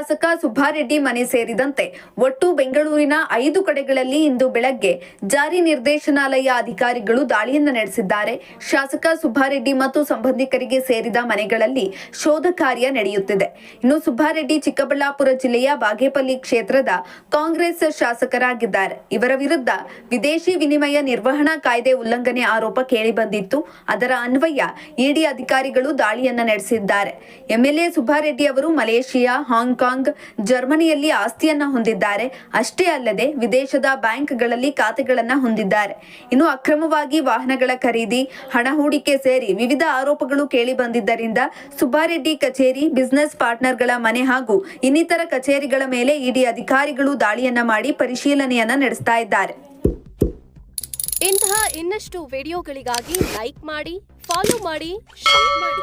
ಶಾಸಕ ಸುಬ್ಬಾರೆಡ್ಡಿ ಮನೆ ಸೇರಿದಂತೆ ಒಟ್ಟು ಬೆಂಗಳೂರಿನ ಐದು ಕಡೆಗಳಲ್ಲಿ ಇಂದು ಬೆಳಗ್ಗೆ ಜಾರಿ ನಿರ್ದೇಶನಾಲಯ ಅಧಿಕಾರಿಗಳು ದಾಳಿಯನ್ನು ನಡೆಸಿದ್ದಾರೆ. ಶಾಸಕ ಸುಬ್ಬಾರೆಡ್ಡಿ ಮತ್ತು ಸಂಬಂಧಿಕರಿಗೆ ಸೇರಿದ ಮನೆಗಳಲ್ಲಿ ಶೋಧ ಕಾರ್ಯ ನಡೆಯುತ್ತಿದೆ. ಇನ್ನು ಸುಬ್ಬಾರೆಡ್ಡಿ ಚಿಕ್ಕಬಳ್ಳಾಪುರ ಜಿಲ್ಲೆಯ ಬಾಗೇಪಲ್ಲಿ ಕ್ಷೇತ್ರದ ಕಾಂಗ್ರೆಸ್ ಶಾಸಕರಾಗಿದ್ದಾರೆ. ಇವರ ವಿರುದ್ಧ ವಿದೇಶಿ ವಿನಿಮಯ ನಿರ್ವಹಣಾ ಕಾಯ್ದೆ ಉಲ್ಲಂಘನೆ ಆರೋಪ ಕೇಳಿಬಂದಿತ್ತು ಅದರ ಅನ್ವಯ ಇಡಿ ಅಧಿಕಾರಿಗಳು ದಾಳಿಯನ್ನು ನಡೆಸಿದ್ದಾರೆ. ಎಂಎಲ್ಎ ಸುಬ್ಬಾರೆಡ್ಡಿ ಅವರು ಮಲೇಷಿಯಾ, ಹಾಂಗ್ಕಾಂಗ್ ಜರ್ಮನಿಯಲ್ಲಿ ಆಸ್ತಿಯನ್ನ ಹೊಂದಿದ್ದಾರೆ. ಅಷ್ಟೇ ಅಲ್ಲದೆ ವಿದೇಶದ ಬ್ಯಾಂಕ್ಗಳಲ್ಲಿ ಖಾತೆಗಳನ್ನ ಹೊಂದಿದ್ದಾರೆ. ಇನ್ನು ಅಕ್ರಮವಾಗಿ ವಾಹನಗಳ ಖರೀದಿ, ಹಣ ಹೂಡಿಕೆ ಸೇರಿ ವಿವಿಧ ಆರೋಪಗಳು ಕೇಳಿ ಬಂದಿದ್ದರಿಂದ ಸುಬ್ಬಾರೆಡ್ಡಿ ಕಚೇರಿ ಬಿಸಿನೆಸ್ ಪಾರ್ಟ್ನರ್ಗಳ ಮನೆ ಹಾಗೂ ಇನ್ನಿತರ ಕಚೇರಿಗಳ ಮೇಲೆ ಇಡಿ ಅಧಿಕಾರಿಗಳು ದಾಳಿಯನ್ನ ಮಾಡಿ ಪರಿಶೀಲನೆಯನ್ನ ನಡೆಸ್ತಾ ಇದ್ದಾರೆ. ಇಂತಹ ಇನ್ನಷ್ಟು ವಿಡಿಯೋಗಳಿಗಾಗಿ ಲೈಕ್ ಮಾಡಿ, ಫಾಲೋ ಮಾಡಿ, ಶೇರ್ ಮಾಡಿ.